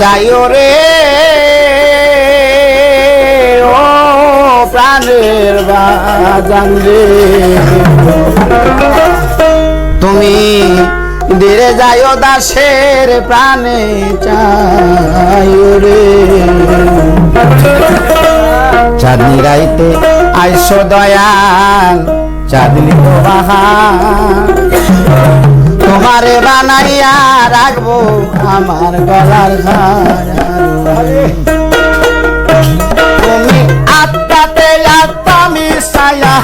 চাইও রে। ও প্রাণের বাজান রে। তুমি ধীরে যাইও দাসের প্রাণে চাইও রে। চাঁদনি রাইতে আইসো দয়াল, চাঁদনি তো বাহার তোমারে বানাইয়া রাখব আমার গলার তুমি আত্মাতে আত্মা মিশাইয়া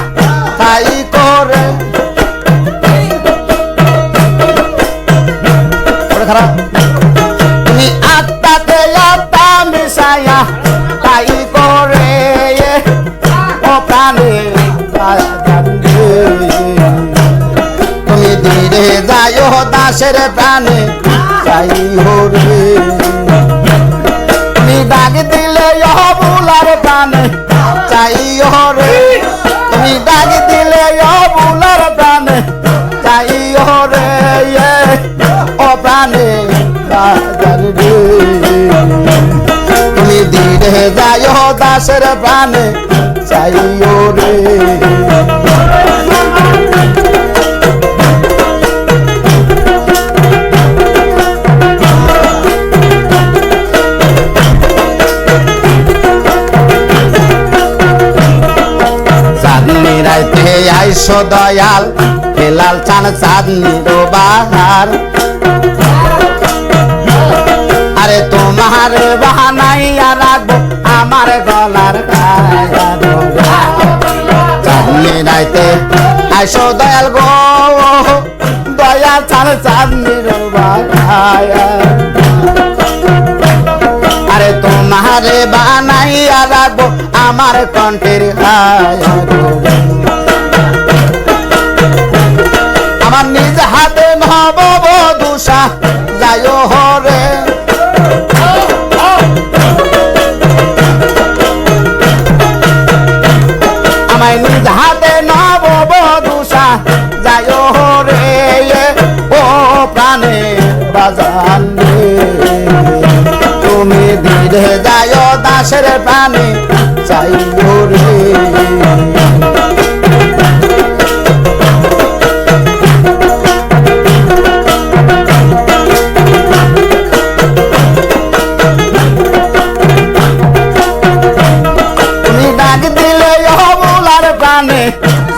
তাই করে। খারাপ? তুমি আত্মাতে আত্মা মিশাইয়া তাই করে। ও প্রাণে দাসের প্রাণে চাই হরে। তুমি ডাক দিলে বুলার প্রাণে চাই হরে। তুমি ডাক দিলে বুলার প্রাণে চাই হরে। ও প্রাণে তুমি ধীরে যাইও দাসের প্রাণে চাইও রে আইসো দয়াল হেলাল চান চাঁদনি বাহার। আরে তোমার বাহানাইয়া রাখব আমার গলার চাঁদনি রাইতে আইসো দয়াল গো, দয়া চান চাঁদনি আরে তোমারে বানাইয়া রাখব আমার কণ্ঠের হায়ার আমার নিজ হাতে নব দুষা যায় হরে। আমায় নিজ হাতে নব দুষা যায় হরে। ও প্রাণে বাজান তুমি ধীরে যায় দাসের প্রাণে চাই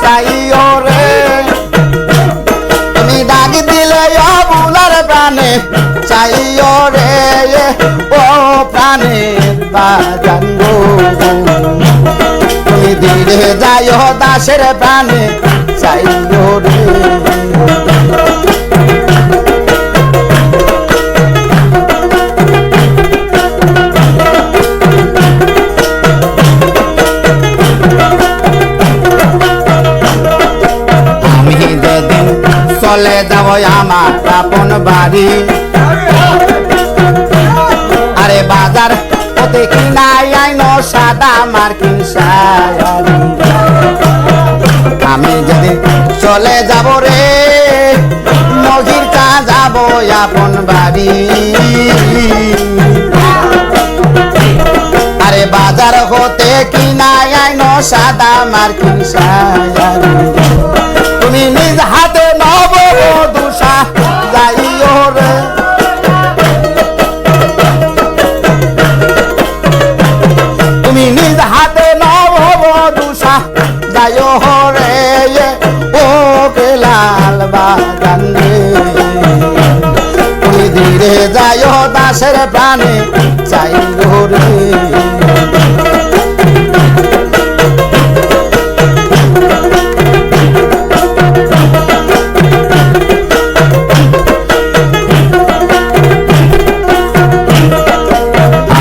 চাই রে তুমি ডাক দিলে বুলার প্রাণে চাইও রে ও প্রাণে বাজান তুমি দিলে যাইও দাসের প্রাণে চাইও রে আমার আপন বাড়ি আরে বাজার, ওতে কিনাই আইন সাদা। আমি যেদিন চলে যাব রে মগির কা যাব আপন বাড়ি আরে বাজার হতে কিনাই আইন সাদা মার্কিন। তুমি নিজ হাতে যাইও রে ও কে লাল বাগান রে। ধীরে যাইও দাসের প্রাণে চাইও রে।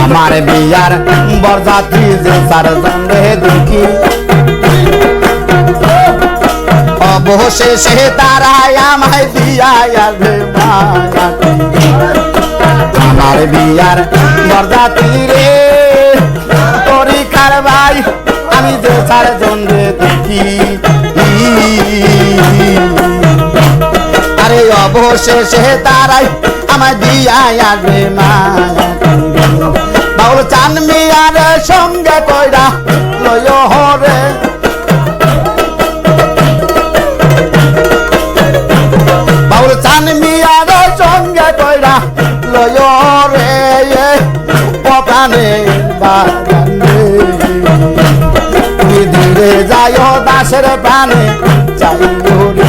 আমার বিয়ার বরযাত্রী যে চারজন রে দেখি অবশেষে তারাই আমায় দিয়া মায়াটি। আমার বিয়ার বরযাত্রী রে পরীক্ষার ভাই আমি যে চারজন রে দেখি। আরে অবশেষে তারাই আমার দিয়া আসবে মায়াটি চান মিয়ার সঙ্গে কইরা লয় হরে। প্রাণে যায় দাসের পানে যাই